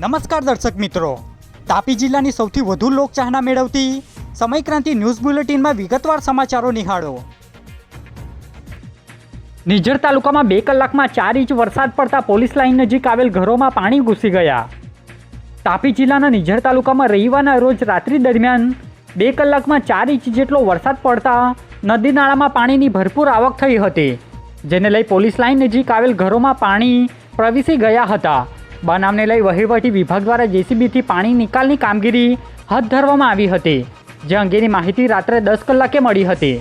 નમસ્કાર દર્શક મિત્રો. તાપી જિલ્લાની સૌથી વધુ લોકચાહના મેળવતી સમયક્રાંતિ ન્યૂઝ બુલેટિનમાં વિગતવાર સમાચારો નિહાળો. નિઝર તાલુકામાં બે કલાકમાં ચાર ઇંચ વરસાદ પડતા પોલીસ લાઇન નજીક આવેલ ઘરોમાં પાણી ઘૂસી ગયા. તાપી જિલ્લાના નિઝર તાલુકામાં રવિવારના રોજ રાત્રિ દરમિયાન બે કલાકમાં ચાર ઇંચ જેટલો વરસાદ પડતા નદી નાળામાં પાણીની ભરપૂર આવક થઈ હતી, જેને લઈ પોલીસ લાઇન નજીક આવેલ ઘરોમાં પાણી પ્રવેશી ગયા હતા. બનાવને લઈ વહીવટી વિભાગ દ્વારા જેસીબીથી પાણી નિકાલની કામગીરી હાથ ધરવામાં આવી હતી. જે અંગેની માહિતી રાત્રે દસ કલાકે મળી હતી.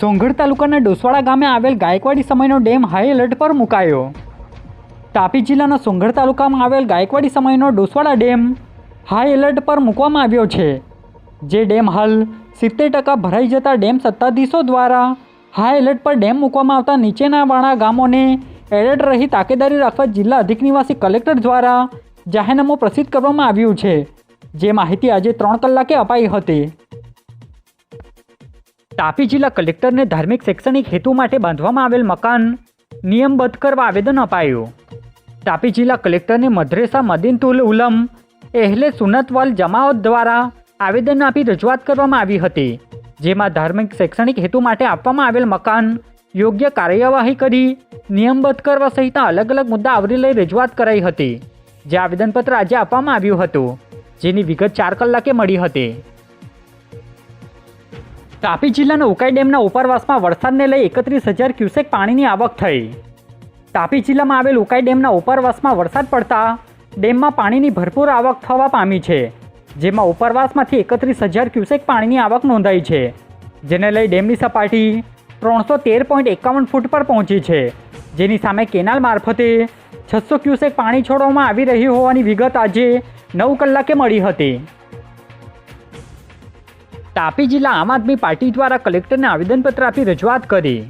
સોંગઢ તાલુકાના ડોસવાડા ગામે આવેલ ગાયકવાડી સમયનો ડેમ હાઈ એલર્ટ પર મુકાયો. તાપી જિલ્લાના સોંગઢ તાલુકામાં આવેલ ગાયકવાડી સમયનો ડોસવાડા ડેમ હાઈ એલર્ટ પર મૂકવામાં આવ્યો છે. જે ડેમ હાલ સિત્તેર ટકા ભરાઈ જતા ડેમ સત્તાધીશો દ્વારા હાઈ એલર્ટ પર ડેમ મૂકવામાં આવતા નીચેના વાળા ગામોને એલર્ટ રહી તાકેદારી રાખવા જિલ્લા અધિક નિવાસી કલેક્ટર દ્વારા જાહેરનામું પ્રસિદ્ધ કરવામાં આવ્યું છે. જે માહિતી આજે ત્રણ કલાકે અપાઈ હતી. તાપી જિલ્લા કલેક્ટરને ધાર્મિક શૈક્ષણિક હેતુ માટે બાંધવામાં આવેલ મકાન નિયમબદ્ધ કરવા આવેદન અપાયું. તાપી જિલ્લા કલેક્ટરને મદ્રેસા મદીનતુલ ઉલમ એહલે સુનતવાલ જમાવત દ્વારા આવેદન આપી રજૂઆત કરવામાં આવી હતી. જેમાં ધાર્મિક શૈક્ષણિક હેતુ માટે આપવામાં આવેલ મકાન, યોગ્ય કાર્યવાહી કરી, નિયમબદ્ધ કરવા સહિત અલગ અલગ મુદ્દા આવરી લઈ રજૂઆત કરાઈ હતી, જે આવેદનપત્ર આજે આપવામાં આવ્યું હતું, જેની વિગત ચાર કલાકે મળી હતી. તાપી જિલ્લાના ઉકાઈ ડેમના ઉપરવાસમાં વરસાદને લઈ એકત્રીસ હજાર ક્યુસેક પાણીની આવક થઈ. તાપી જિલ્લામાં આવેલ ઉકાઈ ડેમના ઉપરવાસમાં વરસાદ પડતા ડેમમાં પાણીની ભરપૂર આવક થવા પામી છે. જેમાં ઉપરવાસમાંથી એકત્રીસ હજાર ક્યુસેક પાણીની આવક નોંધાઈ છે, જેને લઈ ડેમની સપાટી ત્રણસો તેર પોઈન્ટ એકાવન ફૂટ પર પહોંચી છે. જેની સામે કેનાલ મારફતે છસો ક્યુસેક પાણી છોડવામાં આવી રહ્યું હોવાની વિગત આજે નવ કલાકે મળી હતી. તાપી જિલ્લા આમ આદમી પાર્ટી દ્વારા કલેક્ટરને આવેદનપત્ર આપી રજૂઆત કરી.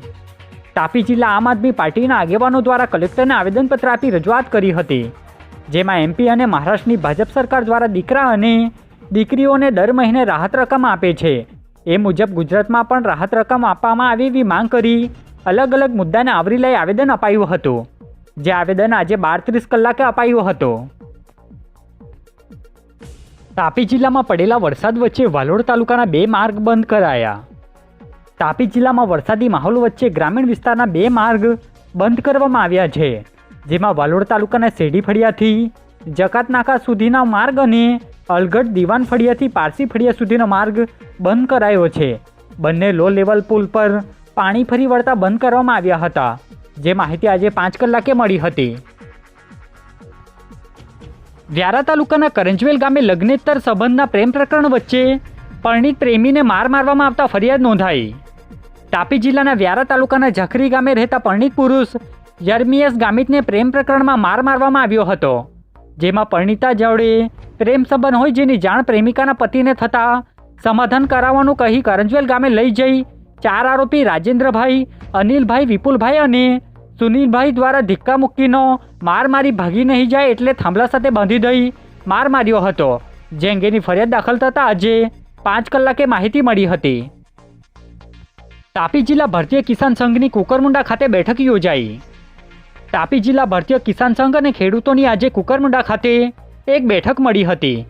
તાપી જિલ્લા આમ આદમી પાર્ટીના આગેવાનો દ્વારા કલેક્ટરને આવેદનપત્ર આપી રજૂઆત કરી હતી. જેમાં એમપી અને મહારાષ્ટ્રની ભાજપ સરકાર દ્વારા દીકરા અને દીકરીઓને દર મહિને રાહત રકમ આપે છે. એ મુજબ ગુજરાતમાં પણ રાહત રકમ આપવામાં આવે એવી માંગ કરી અલગ અલગ મુદ્દાને આવરી લઈ આવેદન અપાયું હતું. જે આવેદન આજે બાર ત્રીસ કલાકે અપાયું હતું. તાપી જિલ્લામાં પડેલા વરસાદ વચ્ચે વાલોડ તાલુકાના બે માર્ગ બંધ કરાયા. તાપી જિલ્લામાં વરસાદી માહોલ વચ્ચે ગ્રામીણ વિસ્તારના બે માર્ગ બંધ કરવામાં આવ્યા છે. જેમાં વાલોડ તાલુકાના શેરડી ફળિયાથી, જકાતનાકા સુધીના માર્ગ અને અલગઢ દિવાન ફળિયાથી પારસી ફળિયા સુધીનો માર્ગ બંધ કરાયો છે. બંને લો લેવલ પુલ પર પાણી ફરી વળતા બંધ કરવામાં આવ્યા હતા. જે માહિતી આજે પાંચ કલાકે મળી હતી. વ્યારા તાલુકાના કરંજવેલ ગામે લગ્નેતર સંબંધના પ્રેમ પ્રકરણ વચ્ચે પરણિત પ્રેમીને માર મારવામાં આવતા ફરિયાદ નોંધાઈ. તાપી જિલ્લાના વ્યારા તાલુકાના ઝખરી ગામે રહેતા પરણિત પુરુષ યર્મિયસ ગામિતને પ્રેમ પ્રકરણમાં માર મારવામાં આવ્યો હતો, જેમાં પરણિતા જવડે પ્રેમ સંબંધ હોય જેની જાણ પ્રેમિકાના પતિને થતા સમાધાન કરાવવાનું કહી કરંજવેલ ગામે લઈ જઈ ચાર આરોપી રાજેન્દ્રભાઈ, અનિલભાઈ, વિપુલભાઈ અને સુનિલભાઈ દ્વારા ધિક્કા મૂકીનો માર મારી ભાગી નહીં જાય એટલે થાંભલા સાથે બાંધી દઈ માર માર્યો હતો, જે અંગેની ફરિયાદ દાખલ થતાં આજે પાંચ કલાકે માહિતી મળી હતી. તાપી જિલ્લા ભારતીય કિસાન સંઘની કુકરમુંડા ખાતે બેઠક યોજાઈ. તાપી જિલ્લા ભારતીય કિસાન સંઘ અને ખેડૂતોની આજે કુકરમુંડા ખાતે એક બેઠક મળી હતી,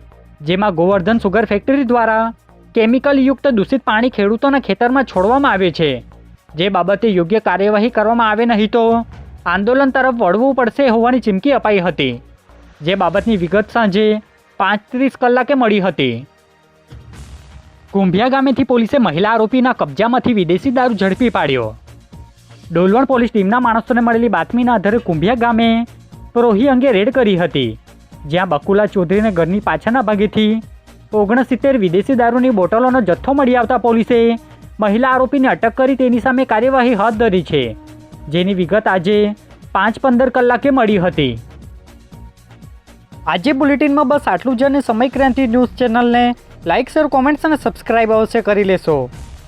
જેમાં ગોવર્ધન સુગર ફેક્ટરી દ્વારા કેમિકલયુક્ત દૂષિત પાણી ખેડૂતોના ખેતરમાં છોડવામાં આવે છે. જે બાબતે યોગ્ય કાર્યવાહી કરવામાં આવે નહીં તો આંદોલન તરફ વળવું પડશે હોવાની ચીમકી અપાઈ હતી. જે બાબતની વિગત સાંજે પાંચ ત્રીસ કલાકે મળી હતી. કુંભિયા ગામેથી પોલીસે મહિલા આરોપીના કબજામાંથી વિદેશી દારૂ ઝડપી પાડ્યો. ડોલવણ પોલીસ ટીમના માણસોને મળેલી બાતમીના આધારે કુંભિયા ગામે પ્રોહી અંગે રેડ કરી હતી. જ્યાં બકુલા ચૌધરીને ઘરની પાછળના ભાગેથી ઓગણસિત્તેર વિદેશી દારૂની બોટલોનો જથ્થો મળી આવતા પોલીસે મહિલા આરોપીને અટક કરી તેની સામે કાર્યવાહી હાથ ધરી છે, જેની વિગત આજે પાંચ પંદર કલાકે મળી હતી. આજે બુલેટિનમાં બસ આટલું જ અને સમય ક્રાંતિ ન્યૂઝ ચેનલને લાઇક શેર, કોમેન્ટ્સ અને સબસ્ક્રાઇબ અવશ્ય કરી લેશો.